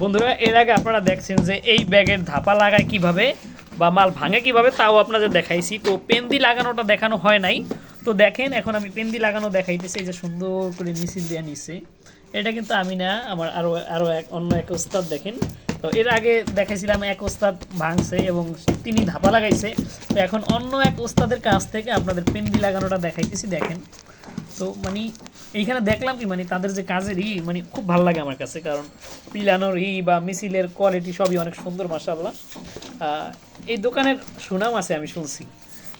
বন্ধুরা, এর আগে আপনারা দেখছেন যে এই ব্যাগের ধাপা লাগায় কীভাবে বা মাল ভাঙে কীভাবে, তাও আপনাদের দেখাইছি। তো পেন্দি লাগানোটা দেখানো হয় নাই। তো দেখেন, এখন আমি পেন্দি লাগানো দেখাইতেছি, এই যে সুন্দর করে মিছিল দিয়ে নিচ্ছে এটা কিন্তু আমি না, আমার আরও আরও এক, অন্য এক ওস্তাদ দেখেন। তো এর আগে দেখাইছিলাম, এক ওস্তাদ ভাঙছে এবং তিনি ধাপা লাগাইছে। তো এখন অন্য এক ওস্তাদের কাছ থেকে আপনাদের পেন্দি লাগানোটা দেখাইতেছি, দেখেন। তো মানে এইখানে দেখলাম কি মানে তাদের যে কাজের ই মানে খুব ভালো লাগে আমার কাছে, কারণ পিলানোর ই বা মিছিলের কোয়ালিটি সবই অনেক সুন্দর মাসাল্লাহ এই দোকানের সুনাম আছে আমি শুনছি।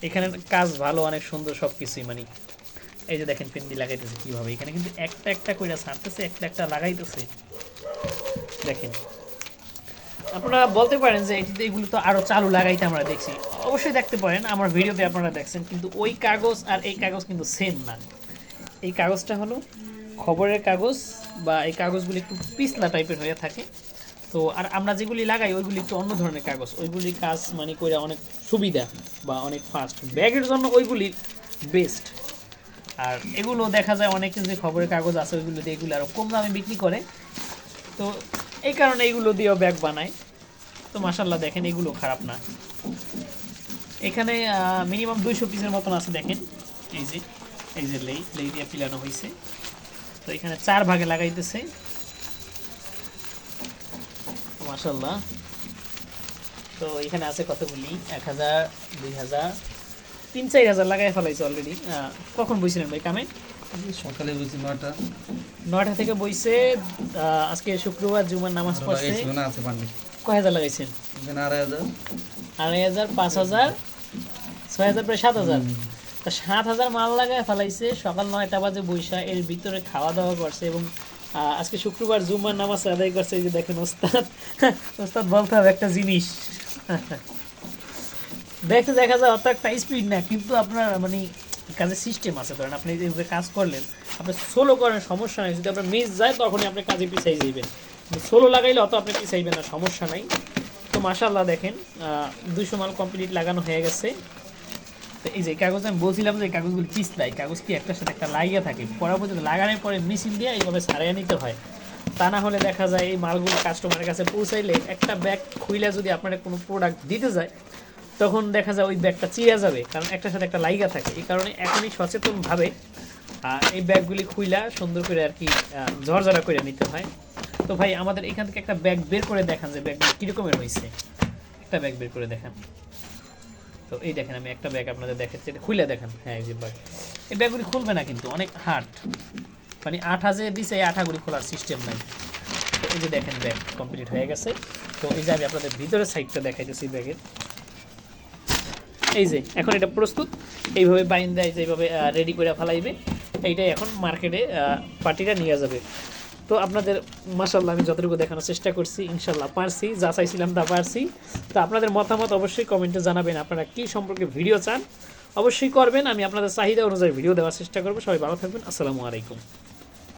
এখানে কাজ ভালো, অনেক সুন্দর সব কিছুই মানে এই যে দেখেন পেন্দি লাগাইতেছে কীভাবে। এখানে কিন্তু একটা একটা করে ছাড়তেছে, একটা একটা লাগাইতেছে। দেখেন। আপনারা বলতে পারেন যে এটিতে এগুলো তো আরও চালু লাগাইতে আমরা দেখছি। অবশ্যই দেখতে পারেন, আমার ভিডিওতে আপনারা দেখছেন, কিন্তু ওই কাগজ আর এই কাগজ কিন্তু সেম না। এই কাগজটা হলো খবরের কাগজ বা এই কাগজগুলি একটু পিছলা টাইপের হয়ে থাকে। তো আর আমরা যেগুলি লাগাই, ওইগুলি একটু অন্য ধরনের কাগজ। ওইগুলি কাজ মানে করে অনেক সুবিধা বা অনেক ফাস্ট ব্যাগের জন্য ওইগুলি বেস্ট আর এগুলো দেখা যায় অনেক যে খবরের কাগজ আছে, ওইগুলো দিয়ে এগুলো আরও কম দামে বিক্রি করে। তো এই কারণে এইগুলো দিয়েও ব্যাগ বানায়। তো মাসাল্লাহ দেখেন, এগুলো খারাপ না। এখানে মিনিমাম দুইশো পিসের মতন আছে, দেখেন। এই যে। এই যে লেই লেই দিয়ে পিলানো হয়েছে তো এখানে চার ভাগে লাগাইতেছে। মাসাল্লাহ তো এখানে আছে কতগুলি? এক হাজার দুই হাজার তিন চার হাজার লাগাই ফেলাইছে অলরেডি কখন বইছিলেন ভাই কামে সকালে বুঝছি নটা নয়টা থেকে বইছে আজকে শুক্রবার জুমার নামাজ পড়ছে। কয় হাজার লাগাইছেন? আড়াই হাজার। আড়াই হাজার পাঁচ হাজার ছয় হাজার প্রায় সাত হাজার। তা সাত হাজার মাল লাগায় ফেলাইছে। সকাল নয়টা বাজে বৈশা এর ভিতরে খাওয়া দাওয়া করছে এবং আজকে শুক্রবার জুম্মার নামাজ আদায় করছে যে দেখেন ওস্তাদ। ওস্তাদ বলতে হবে একটা জিনিস। দেখতে দেখা যায় অত একটা স্পিড না কিন্তু আপনার মানে কাজের সিস্টেম আছে। ধরেন আপনি যেভাবে কাজ করলেন, আপনি সোলো করেন সমস্যা নাই। যদি আপনার মিস যায়, তখনই আপনি কাজে পিছাই যাইবেন। সোলো লাগাইলে অত আপনি পিছাইবেন না, সমস্যা নাই। তো মাশাল্লাহ দেখেন দুশো মাল কমপ্লিট লাগানো হয়ে গেছে। তো এই যে কাগজ আমি বলছিলাম যে কাগজগুলো কাগজ কি একটার সাথে একটা লাগিয়ে থাকে? লাগানোর পরে মেশিন দিয়ে এইভাবে সারিয়ে নিতে হয়। তা না হলে দেখা যায় এই মালগুলো কাস্টমারের কাছে পৌঁছাইলে একটা ব্যাগ খুইলে যদি আপনারা কোনো প্রোডাক্ট দিতে যায়, তখন দেখা যায় ওই ব্যাগটা চিরা যাবে, কারণ একটার সাথে একটা লাইগা থাকে। এই কারণে এখনই সচেতনভাবে এই ব্যাগগুলি খুইলা সুন্দর করে আর কি ঝরঝরা করে নিতে হয়। তো ভাই, আমাদের এখান থেকে একটা ব্যাগ বের করে দেখান যে ব্যাগগুলি কীরকমের হয়েছে একটা ব্যাগ বের করে দেখান। তো এই দেখেন, আমি একটা ব্যাগ আপনাদের দেখাচ্ছি। এটা খুলে দেখেন। হ্যাঁ এই যে ব্যাগ এই ব্যাগগুলি খুলবে না কিন্তু, অনেক হার্ড মানে আঠা যে দিছে, এই আঠাগুলি খোলার সিস্টেম নাই। তো এই যে দেখেন ব্যাগ কমপ্লিট হয়ে গেছে। তো এই যে আমি আপনাদের ভিতরের সাইডটা দেখাইতেছি ব্যাগের এই যে, এখন এটা প্রস্তুত। এইভাবে বাইন দেয় যেভাবে রেডি করে ফেলাইবে, এইটাই এখন মার্কেটে পার্টিটা নিয়ে যাবে। তো আপনাদের মাসাল্লাহ আমি যতটুকু দেখানোর চেষ্টা করছি ইনশাল্লাহ পারছি, যা চাইছিলাম তা পারছি। তো আপনাদের মতামত অবশ্যই কমেন্টে জানাবেন, আপনারা কী সম্পর্কে ভিডিও চান অবশ্যই করবেন, আমি আপনাদের চাহিদা অনুযায়ী ভিডিও দেওয়ার চেষ্টা করব। সবাই ভালো থাকবেন, আসসালামু আলাইকুম।